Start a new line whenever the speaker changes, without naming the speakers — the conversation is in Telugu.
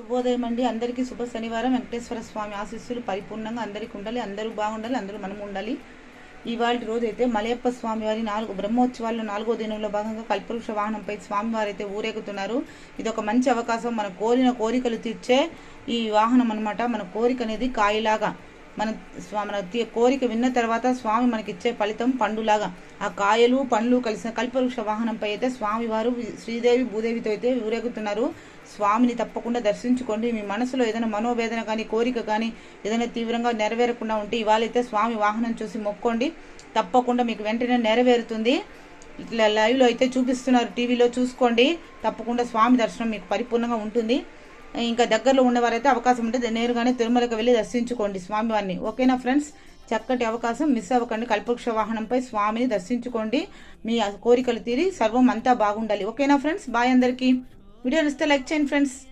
శుభోదయం అండి. అందరికీ శుభ శనివారం. వెంకటేశ్వర స్వామి ఆశీస్సులు పరిపూర్ణంగా అందరికీ ఉండాలి అందరూ బాగుండాలి అందరూ మనం ఉండాలి. ఇవాళ రోజు అయితే మలయప్ప స్వామి వారి నాలుగు బ్రహ్మోత్సవాల్లో నాలుగో దినంలో భాగంగా కల్పవృక్ష వాహనంపై స్వామివారు అయితే ఊరేగుతున్నారు. ఇది ఒక మంచి అవకాశం. మన కోరిన కోరికలు తీర్చే ఈ వాహనం అన్నమాట. మన కోరిక అనేది కాయలాగా మన మన తీ- కోరిక విన్న తర్వాత స్వామి మనకి ఇచ్చే ఫలితం పండులాగా. ఆ కాయలు పండ్లు కలిసిన కల్పవృక్ష వాహనంపై అయితే స్వామివారు శ్రీదేవి భూదేవితో అయితే ఊరేగుతున్నారు. స్వామిని తప్పకుండా దర్శించుకోండి. మీ మనసులో ఏదైనా మనోవేదన కానీ కోరిక కానీ ఏదైనా తీవ్రంగా నెరవేరకుండా ఉంటే ఇవాళైతే స్వామి వాహనం చూసి మొక్కోండి. తప్పకుండా మీకు వెంటనే నెరవేరుతుంది. ఇట్లా లైవ్లో అయితే చూపిస్తున్నారు. టీవీలో చూసుకోండి. తప్పకుండా స్వామి దర్శనం మీకు పరిపూర్ణంగా ఉంటుంది. ఇంకా దగ్గరలో ఉన్నవారైతే అవకాశం ఉంటే నేరుగానే తిరుమలకు వెళ్ళి దర్శించుకోండి స్వామివారిని. ఓకేనా ఫ్రెండ్స్? చక్కటి అవకాశం. మిస్ అవ్వకండి. కల్పవృక్ష వాహనంపై స్వామిని దర్శించుకోండి. మీ కోరికలు తీరి సర్వం అంతా బాగుండాలి. ఓకేనా ఫ్రెండ్స్? బాయ్ అందరికీ. వీడియో ఇస్తే లైక్ చేయండి ఫ్రెండ్స్.